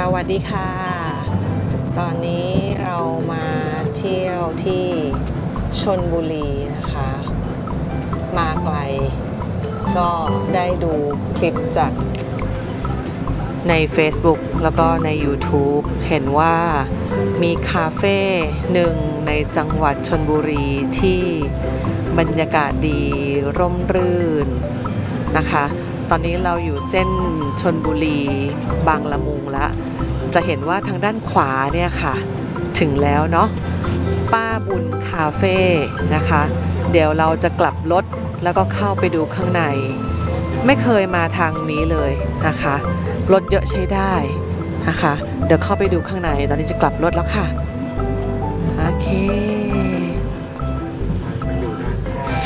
สวัสดีค่ะ ตอนนี้เรามาเที่ยวที่ชนบุรีนะคะ มาไกล ก็ได้ดูคลิปจากใน Facebook แล้วก็ใน YouTube เห็นว่ามีคาเฟ่หนึ่งในจังหวัดชนบุรีที่บรรยากาศดีร่มรื่นนะคะ ตอนนี้เราอยู่เส้นชนบุรีบางละมุงละ จะเห็นว่าทางด้านขวาเนี่ยค่ะ ถึงแล้วเนาะป้าบุญคาเฟ่นะคะ เดี๋ยวเราจะกลับรถแล้วก็เข้าไปดูข้างใน ไม่เคยมาทางนี้เลยนะคะรถเยอะใช้ได้นะคะ เดี๋ยวเข้าไปดูข้างใน ตอนนี้จะกลับรถแล้วค่ะ โอเค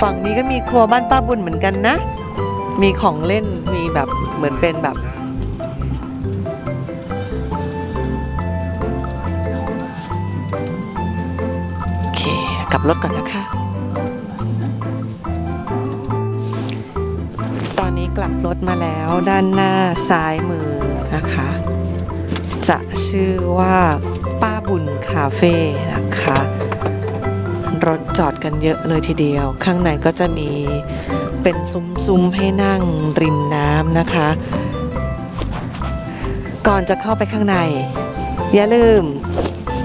ฝั่งนี้ก็มีครัวบ้านป้าบุญเหมือนกันนะ มีของเล่นมีแบบเหมือนเป็นแบบโอเคกลับรถก่อนนะคะ ตอนนี้กลับรถมาแล้วด้านหน้าซ้ายมือนะคะ จะชื่อว่าป้าบุญคาเฟ่นะคะ รถจอดกันเยอะเลยทีเดียว ข้างในก็จะมี เป็นซุ้มๆให้นั่งริมน้ำนะคะ ก่อนจะเข้าไปข้างใน อย่าลืม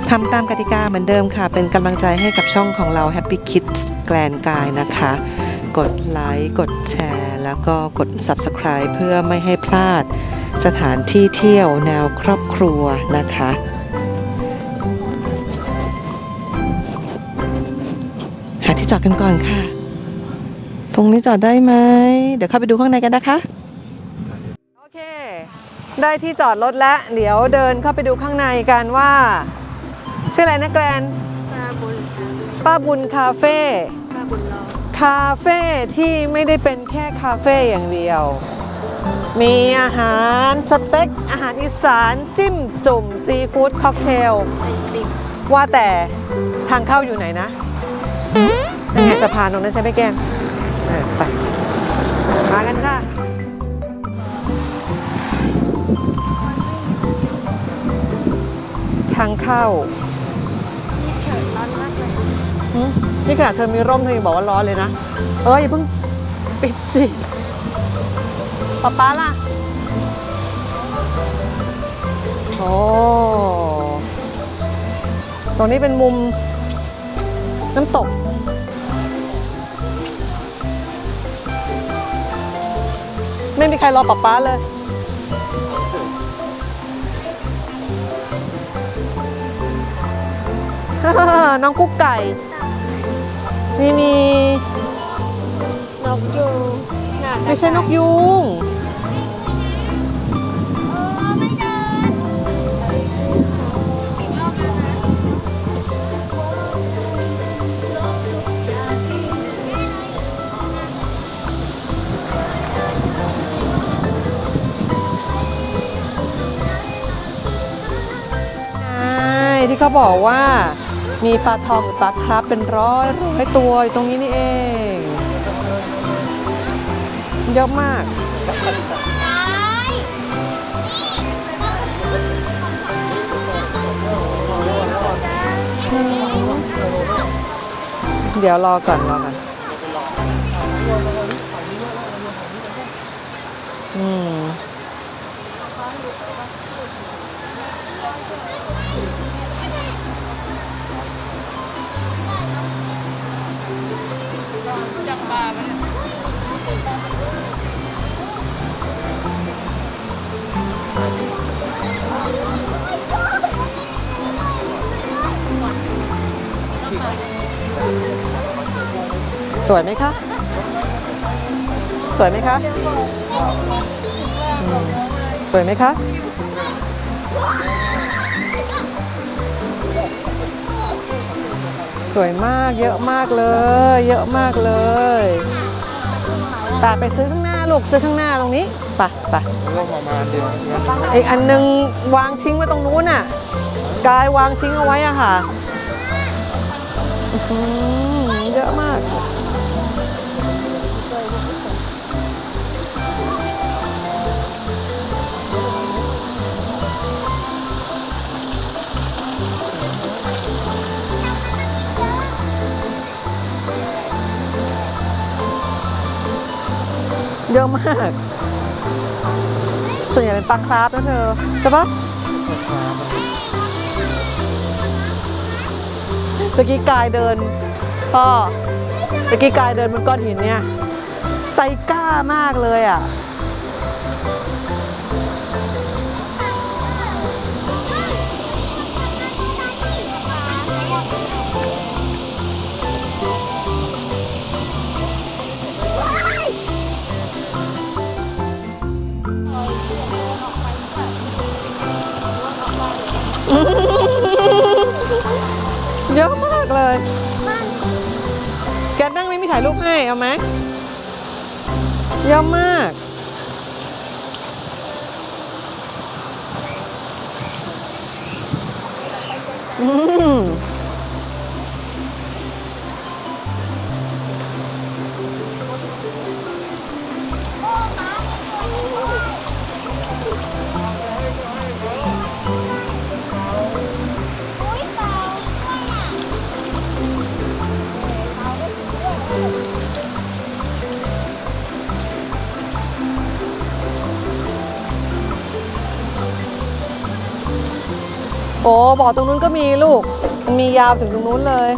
ทำตามกติกาเหมือนเดิมค่ะ เป็นกำลังใจให้กับช่องของเรา Happy Kids แกลนกายนะคะ กดไลค์กดแชร์ แล้วก็กด Subscribe เพื่อไม่ให้พลาดสถานที่เที่ยวแนวครอบครัวนะคะ หาที่จอดกันก่อนค่ะ ตรงนี้จอดได้ไหม เดี๋ยวเข้าไปดูข้างในกันนะคะ โอเค ได้ที่จอดรถแล้วเดี๋ยวเดินเข้าไปดูข้างในกันว่า ชื่ออะไรนะแกรนป้าบุญป้าบุญคาเฟ่คาเฟ่ที่ไม่ได้เป็นแค่คาเฟ่อย่างเดียว มีอาหารสเต็ก อาหารอีสานจิ้มจุ่มซีฟู้ดค็อกเทล ว่าแต่ทางเข้าอยู่ไหนนะยังไงสะพานตรงนั้นใช่ไหมแก้ม เออไปมากันค่ะทางเข้าเขินร้อนมากเลยหึนี่ขนาดเธอมีร่มเธอยังบอกว่าร้อนเลยนะ เอออย่าเพิ่งปิดสิป๊าป๊าล่ะ โอ้ ตรงนี้เป็นมุมน้ำตก ไม่มีใครรอป๊าป๊าเลย น้องกุ๊กไก่ นี่มี นกยูงน่าจะไม่ใช่นกยุง เขาบอกว่ามีปลาทองหรือปลาคราฟเป็นร้อยร้อยตัวอยู่ตรงนี้นี่เอง เยอะมาก เดี๋ยวรอก่อนรอก่อนอืม สวยไหมคะ สวยไหมคะ สวยไหมคะ สวยมาก เยอะมากเลย เยอะมากเลยตาไปซื้อข้างหน้าลูกซื้อข้างหน้าตรงนี้ปะปะร่มประมาเดียวอีกอันหนึงวางทิ้งไว้ตรงนู้นน่ะกายวางทิ้งเอาไว้อะค่ะเยอะมาก เยอะมาก ส่วนใหญ่เป็นปลาคราฟนะเธอใช่ปะตะกี้กายเดินพ่อตะกี้กายเดินบนก้อนหินเนี่ย ใจกล้ามากเลยอะ กเลย แกนั่งไม่มีถ่ายรูปให้ เอาไหมเยอะมาก อ้บ่อตรงนู้นก็มีลูก มียาวถึงตรงนู้นเลย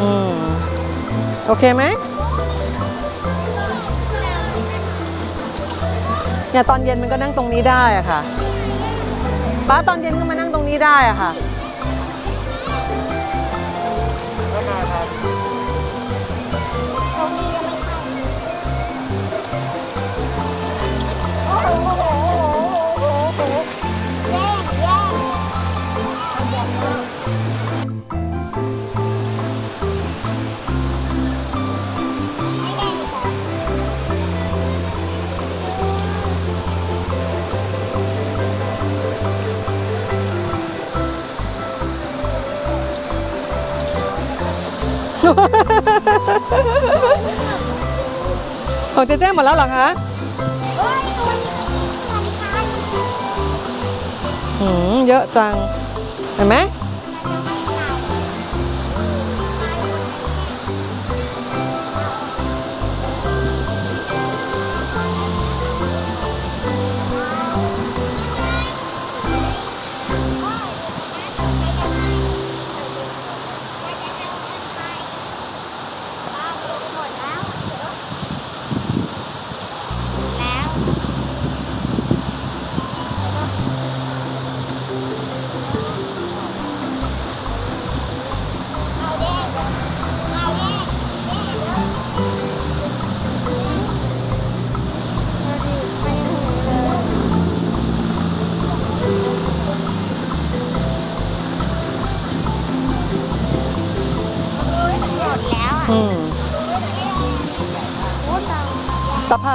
อืม โอเคไหมเนี่ยตอนเย็นมันก็นั่งตรงนี้ได้อะค่ะป้าตอนเย็นก็มานั่งตรงนี้ได้อะค่ะ ของเจ๊เจ๊หมดแล้วเหรอคะเฮ้ยตัวนี้เหมือนกันหืมเยอะจัง เห็นไหม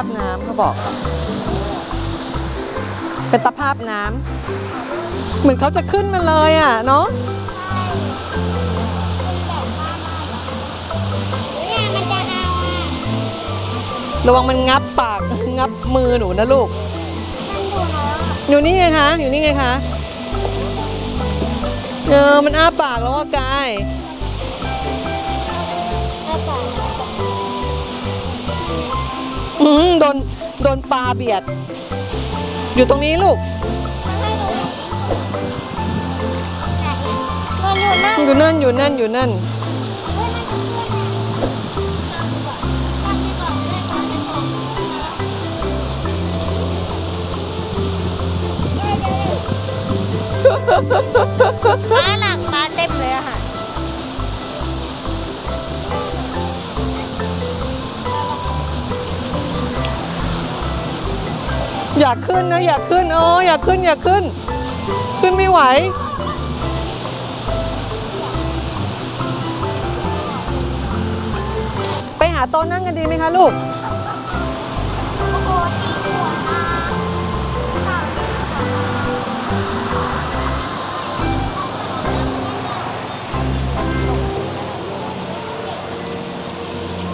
พน้ำเขาบอก เป็นตะภาพน้ำเหมือนเขาจะขึ้นมาเลยอะเนาะเนี่ยมันจะเอาอะระวังมันงับปากงับมือหนูนะลูกมันอยู่ไหนอะอยู่นี่ไงคะ อยู่นี่ไงคะ เออ มันอ้าปากแล้วว่ากาย อืมโดนโดนปลาเบียด อยู่ตรงนี้ลูกมันอยู่นั่นอยู่นั่นอยู่นั่นอยู่นั่นปลา อยากขึ้นนะ อยากขึ้นอ๋ออยากขึ้น อยากขึ้น ขึ้นไม่ไหว ไปหาโต๊ะนั่งกันดีไหมคะลูก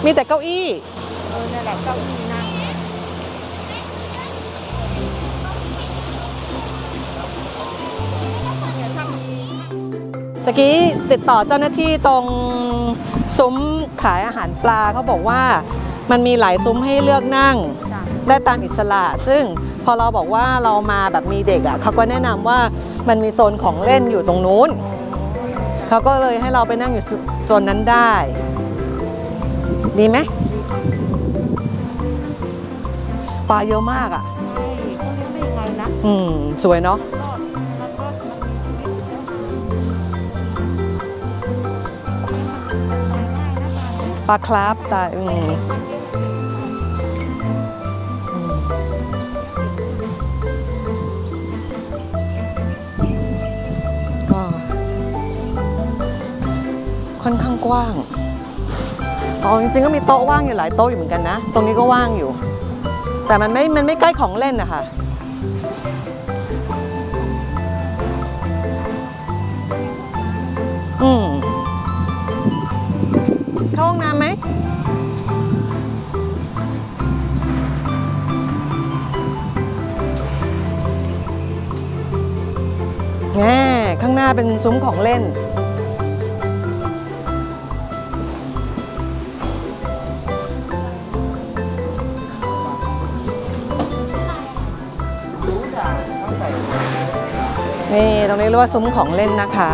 มีแต่เก้าอี้ เออนั่นแหละเก้าอี้ะกี้ติดต่อเจ้าหน้าที่ตรงซุ้มขายอาหารปลาเขาบอกว่ามันมีหลายซุ้มให้เลือกนั่งได้ตามอิสระ ซึ่งพอเราบอกว่าเรามาแบบมีเด็กอะ่ะเขาก็แนะนำว่ามันมีโซนของเล่นอยู่ตรงนู้นเขาก็เลยให้เราไปนั่งอยู่โซนนั้นได้ ดีไหมปลาเยอะมากอะ่ะอืมสวยเนาะ ปลาคราฟตาอืมอืมก็ค่อนข้างกว้างอ๋อจริงๆก็มีโต๊ะว่างอยู่หลายโต๊ะอยู่เหมือนกันนะ ตรงนี้ก็ว่างอยู่ แต่มันไม่ มันไม่ใกล้ของเล่นนะคะ หน้าเป็นซุ้มของเล่น นี่ตรงนี้เรียกว่าซุ้มของเล่นนะคะ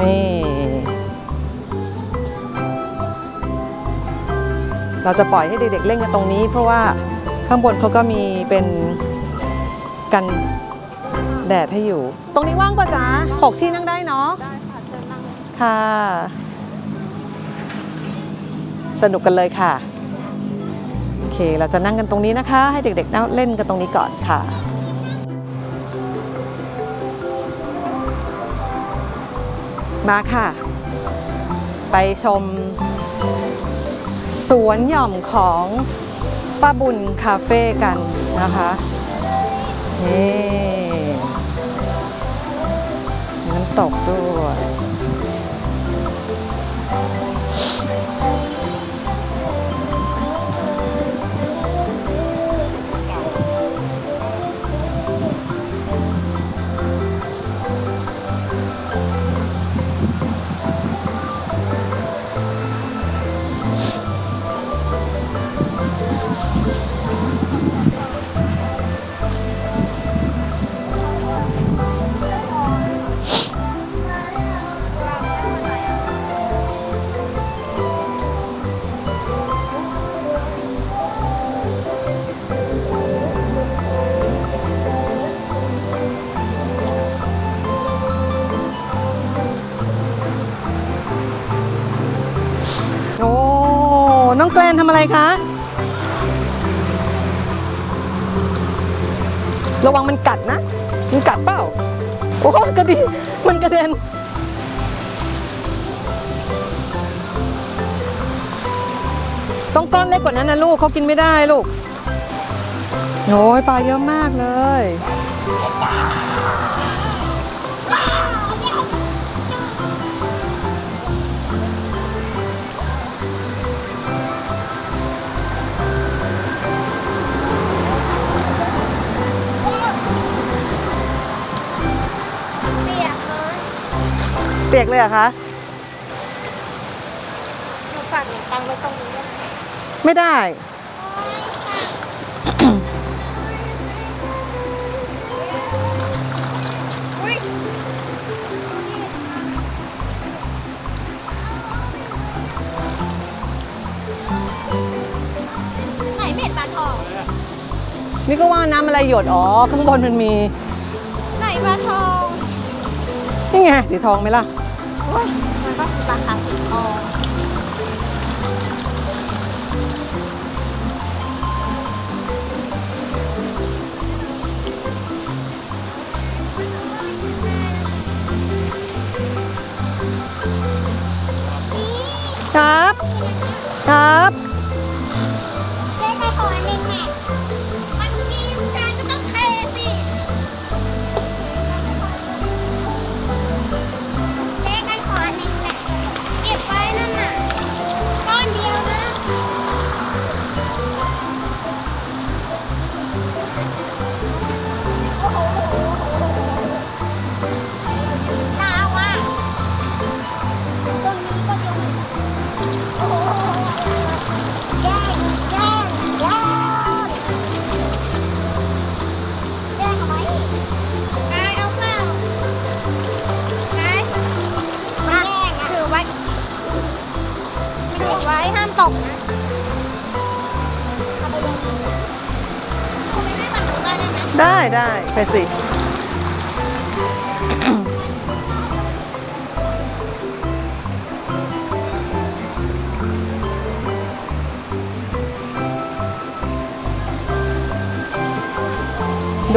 นี่เราจะปล่อยให้เด็กๆเล่นกันตรงนี้เพราะว่า ข้างบนเขาก็มีเป็นกันแดดให้อยู่ ตรงนี้ว่างปะจ๊ะหกที่นั่งได้เนาะได้ค่ะเชิญนั่งค่ะ สนุกกันเลยค่ะ โอเค เราจะนั่งกันตรงนี้นะคะ ให้เด็กๆนั่งเล่นกันตรงนี้ก่อนค่ะมาค่ะ ไปชม สวนหย่อมของ ป้าบุญคาเฟ่กันนะคะนี่น้ำตกด้วย อะไรคะ ระวังมันกัดนะ มันกัดเปล่า โอ้กระดิมันกระเด็นต้องก้อนเล็กกว่านั้นนะลูกเขากินไม่ได้ลูกโอ้ยปลาเยอะมากเลย เปียกเลยเหรอะคะหนูฝากหนูตังไว้ตรงนี้ด้วยนะไม่ได้ไหนเม็ดปลาทอง นี่ก็ว่าน้ำอะไรหยด อ๋อ ข้างบนมันมี ไหนปลาทอง นี่ไง สีทองไหมล่ะโอ้ยมันก็คือปลาคาสีทอครับ ครับ ไปสิ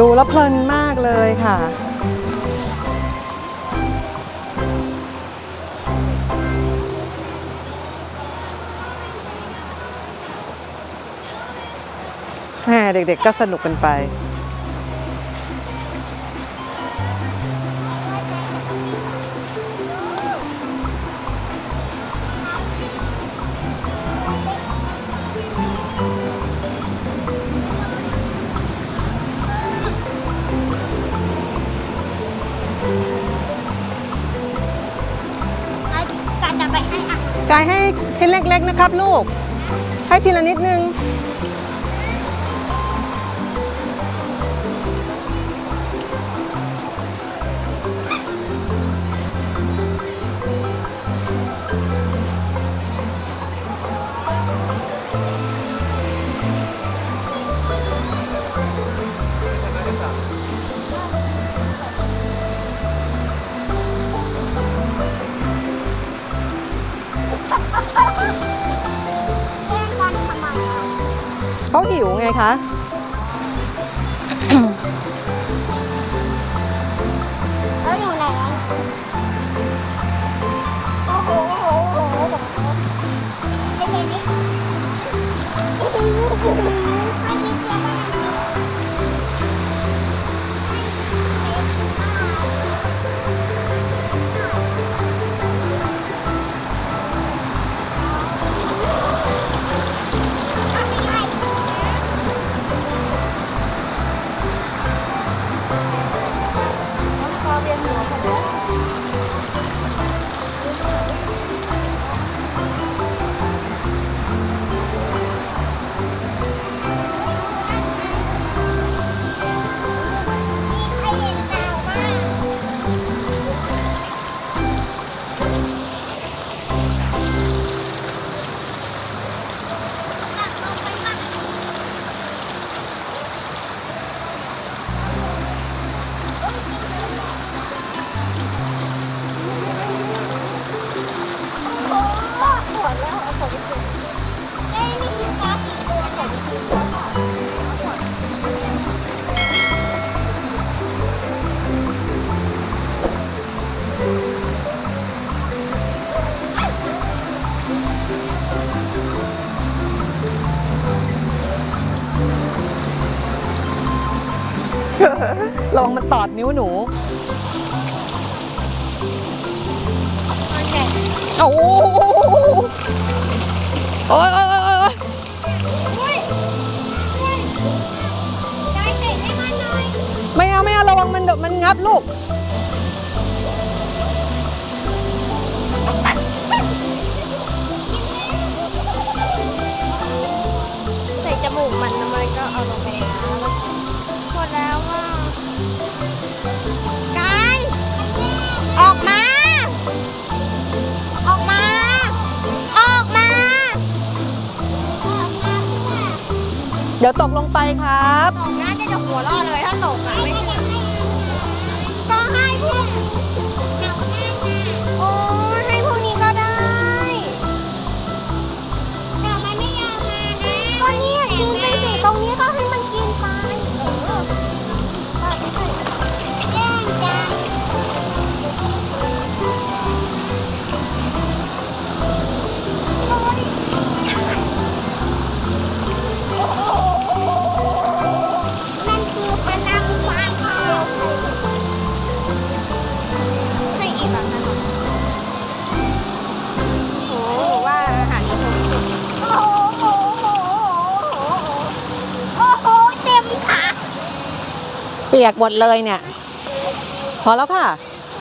ดูแล้วเพลินมากเลยค่ะแหมเด็กๆก็สนุกกันไป กายให้ชิ้นเล็กๆนะครับลูก ให้ทีละนิดนึง แย่งกันทำไมอะเขาหิวไงคะ แล้วอยู่ไหนอะโอ้โหโอ้โหโอ้โหแบบไอ้เด็นี่ให้พี่ นตอดนิ้วหนูโอเคโอ้โหโอ้ยโอ้ยโอ้ยโอ้ยอุ้ยอุ้ยยายเตะให้มันหน่อยไม่เอาไม่เอาระวังมันเดี๋ยวมันงับลูก ใส่จมูกมันแล้วมันก็เอาลงไปในน้ำ ดี๋ยวตกลงไปครับ ตกน่าจะจะหัวเรอดเลยถ้าตกอะ ปียกหมดเลยเนี่ย พอแล้วค่ะ